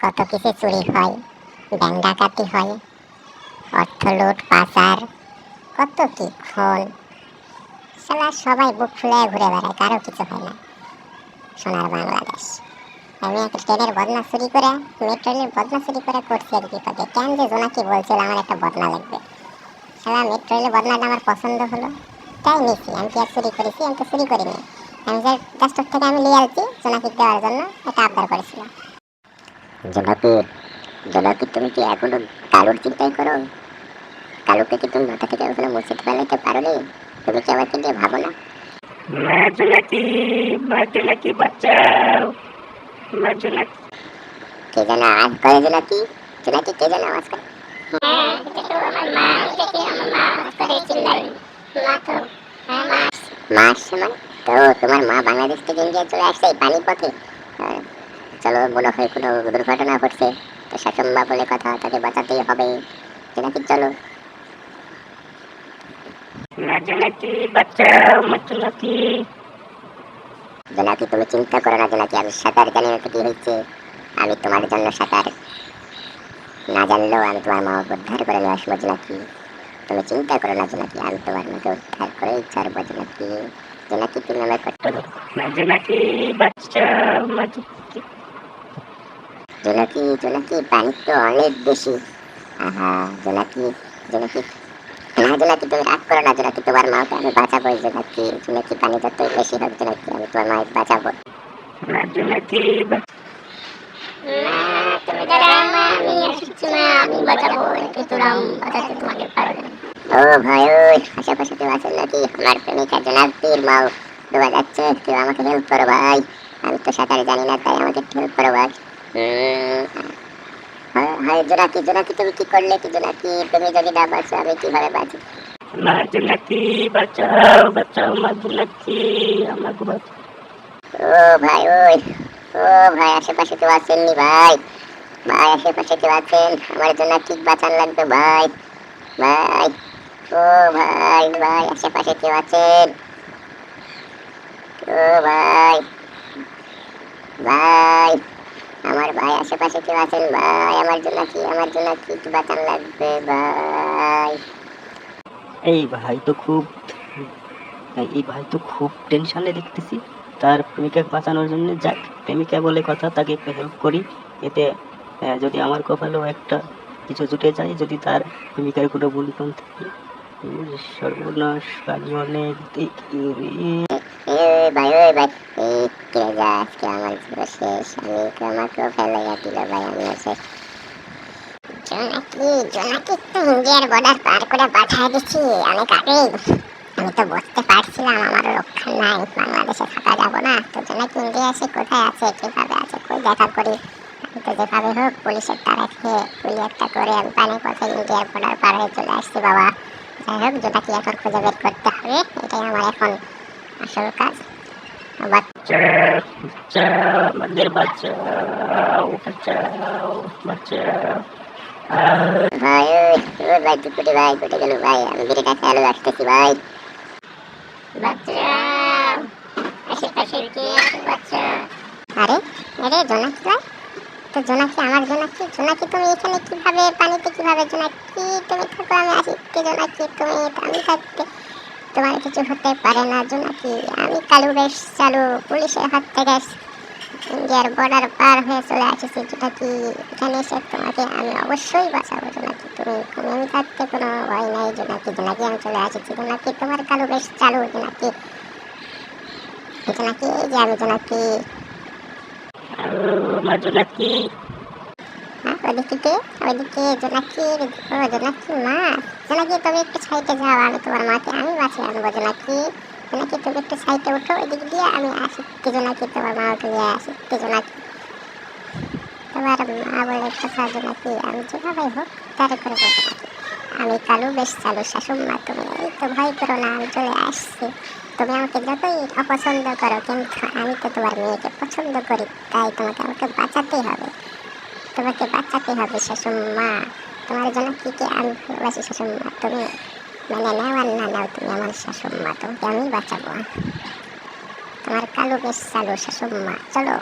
কত কিছু চুরি হয়, ব্যাংক ডাকাতি হয়, অর্থ লুট, পাচার, কত কি খুন সালা সবাই বুক ফুলে ঘুরে বেড়ায়, কারও কিছু হয় না। সোনার বাংলাদেশ। আমি একটা ট্রেনের বদনা চুরি করে, মেট্রো বদনা চুরি করে করছি আর বিপদে। কেন যে জোনাকি বলছিল, আমার একটা বদনা লাগবে। সালা মেট্রো রেলের বদনাটা আমার পছন্দ হলো। তাই নিছি, আমি কি আর চুরি করেছি? আমি তো চুরি করিনি। আমি জাস্ট থেকে আমি নিয়ে আসছি জোনাকি দেওয়ার জন্য এটা আবদার করেছিলাম। জোনাকি জোনাকি তুমি কি এখনও কালোর চিন্তাই করো? কালোকে কি তুমি মাথা থেকে এখনও মুছে ফেলাইতে পারো নি তুমি কি আমাকে নিয়ে ভাবো না? বাঁচাও কে যেন আওয়াজ করে জোনাকি জোনাকি কে যেন আওয়াজ করে? মা আসছে মানে? তো তোমার মা বাংলাদেশ থেকে ইন্ডিয়া চলে আসছে এই পানির পথে আহ, চলো মনে হয় কোনো দুর্ঘটনা ঘটছে তো শাসম্বা বলে কথা তাকে বাঁচাতেই হবে জোনাকি চলো। জোনাকি বাঁচাও মা জোনাকি জোনাকি তুমি চিন্তা করো না জোনাকি আমি সাঁতার জানি না কি হয়েছে। আমি তোমার জন্য সাঁতার না জানলেও আমি তোমার মা উদ্ধার করে নিয়ে আসব জোনাকি তুমি চিন্তা করো না জোনাকি আমি তোমার মাকে উদ্ধার ছাড়বো জোনাকি জোনাকি তুমি আমার জোনাকি মা জোনাকি জোনাকি জোনাকি পানি তো অনেক বেশি। আহা জোনাকি জোনাকি না জোনাকি তুমি রাগ করো না জোনাকি তোমার মাকে আমি বাঁচাবো জোনাকি জোনাকি পানি যতই বেশি হোক জোনাকি আমি তোমার মাকে বাঁচাবো। জোনাকি ও ভাই ওই আশেপাশে কেউ আছেন নাকি? আমার প্রেমিকা জনাব্দির মাও ডোবা যাচ্ছে কেউ আমাকে হেল্প করো ভাই। আমি তো সাঁতার জানি না তাই আমাকে হেল্প করো ভাই। হ্যাঁ হ্যাঁ জোনাকি জোনাকি তুমি কি করলে কি জোনাকি? তুমি যদি না বাঁচো আমি কীভাবে বাঁচি? মা জোনাকি বাঁচাও বাঁচাও মা জোনাকি আমাকে বাঁচাও। ও ভাই ওই ও ভাই আশেপাশে কেউ ভাই? ভাই আশেপাশে কেউ আছেন? আমার জন্য ঠিক বাঁচান লাগবে ভাই। ভাই ও ভাই ভাই আশেপাশে কেউ আছেন? ও ভাই ভাই আমার ভাই, আশেপাশে কেউ আছেন? ভাই, আমার জন্য কি, আমার জন্য কি বাঁচান লাগবে, ভাই? এই ভাই তো খুব, এই ভাই তো খুব টেনশনে দেখতেছি। তার প্রেমিকাকে বাঁচানোর জন্য যাক, প্রেমিকা বলে কথা, তাকে একটু হেল্প করি। এতে যদি আমার কপালেও একটা কিছু জুটে যায়, যদি তার প্রেমিকার কোনো বলিকন থাকে সর্বনাশ অনেক দেখি। রে ভাই ওই ভাই এই কে যা, আজকে আমার জীবন শেষ। আমি তো আমাকেও ফেলাইয়া দিল ভাই, আমি শেষ জোনাকি জোনাকি তো ইন্ডিয়ার বর্ডার পার করে পাঠিয়ে দিচ্ছি। অনেক আগেই আমি তো বুঝতে পারছিলাম আমার রক্ষা নাই। বাংলাদেশে থাকা যাব না। তো জোনাকি, ইন্ডিয়া এসে কোথায় আছে? কীভাবে আছে? কই দেখা করি? আমি তো যেভাবে হোক, পুলিশের তারা খেয়ে পুলিশ একটা করে আমি পানি পথে ইন্ডিয়ার বর্ডার পার হয়ে চলে আসছি, বাবা। যাই হোক, জোনাকি এখন খুঁজে বের করতে হবে। এটাই আমার এখন আসল কাজ। আশেপাশে কে আছে তো জোনাকি আমার জোনাকি জোনাকি তুমি এখানে কীভাবে পানিতে কীভাবে জোনাকি তুমি থাকো আমি আসি জোনাকি তুমি আমি থাকতে তোমার কিছু হতে পারে না, জোনাকি। আমি কালু বেশ চালু, পুলিশের হাত থেকে ইন্ডিয়ার বর্ডার পার হয়ে চলে আসেছি, জোনাকি। এখানে এসে তোমাকে আমি অবশ্যই বাঁচাবো, জোনাকি। তুমি আমি থাকতে কোনো ভয় নাই, জোনাকি। জোনাকি, আমি চলে আসেছি, জোনাকি। তোমার কালু বেশ চালু, জোনাকি। জোনাকি, এই যে আমি, জোনাকি। জোনাকি। ওদিকে ওইদিকে জোনাকির ও জোনাকি মা জোনাকি তুমি একটু সাইডে যাও, আমি তোমার মাকে, আমি বাঁচিয়ে আনব জোনাকি জোনাকি তুমি একটু সাইডে উঠো, ওইদিক দিয়ে আমি আসি জোনাকি তোমার মাকে নিয়ে আসি জোনাকি তোমার মা বলে কথা জোনাকি আমি যেভাবে হোক, তারে করে বসে থাকি। আমি কালু, বেশ চালু শাশুড় মা, তুমি এই তো ভয় করো না, আমি চলে আসছি। তুমি আমাকে যতই অপছন্দ করো, কিন্তু আমি তো তোমার মেয়েকে পছন্দ করি, তাই তোমাকে আমাকে বাঁচাতেই হবে। তোমাকে বাঁচাতে হবে শাশুমা। তোমার জন্য কি কি আমি ভালোবাসি শাশুমা? তুমি মানে নাও আর না নাও তুমি আমার শাশুমা, তোমাকে আমি বাঁচাবো। তোমার কালো বেশ চালো শাশুমা, চলো।